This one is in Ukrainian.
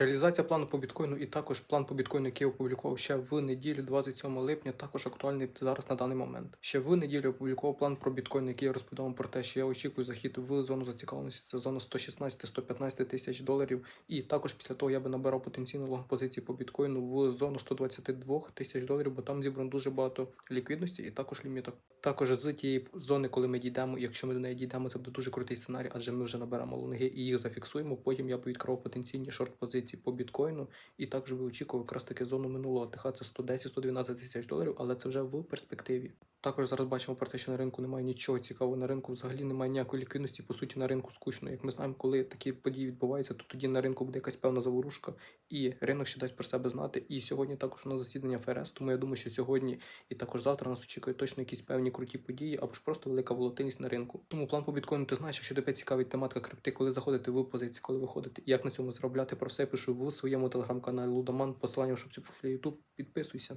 Реалізація плану по біткоїну і також план по біткоїну, який я опублікував ще в неділю 27 липня, також актуальний зараз на даний момент. Ще в неділю я опублікував план про біткоін, який я розповідав про те, що я очікую захід в зону зацікавленості. Це зона 116-115 тисяч доларів. І також після того я би набирав потенційну лонг позиції по біткоїну в зону 122 тисяч доларів, бо там зібрано дуже багато ліквідності і також ліміток. Також з тієї зони, коли ми дійдемо, якщо ми до неї дійдемо, це буде дуже крутий сценарій, адже ми вже наберемо лонги і їх зафіксуємо. Потім я б відкривав потенційні шорт позиції по біткоїну і також би очікував якраз таки зону минулого ТХ це 110-112 тисяч доларів, але це вже в перспективі. Також зараз бачимо про те, що на ринку немає нічого цікавого. На ринку взагалі немає ніякої ліквідності. По суті, на ринку скучно. Як ми знаємо, коли такі події відбуваються, то тоді на ринку буде якась певна заворушка, і ринок ще дасть про себе знати. І сьогодні також у нас засідання ФРС. Тому я думаю, що сьогодні і також завтра нас очікує точно якісь певні круті події, або ж просто велика волатильність на ринку. Тому план по біткоїну ти знаєш, якщо тебе цікавить тематика крипти, коли заходити в позиції, коли виходити, як на цьому заробляти про все, пишу в своєму телеграм-каналі Лудоман. Посилання в шапці профілі YouTube. Підписуйся.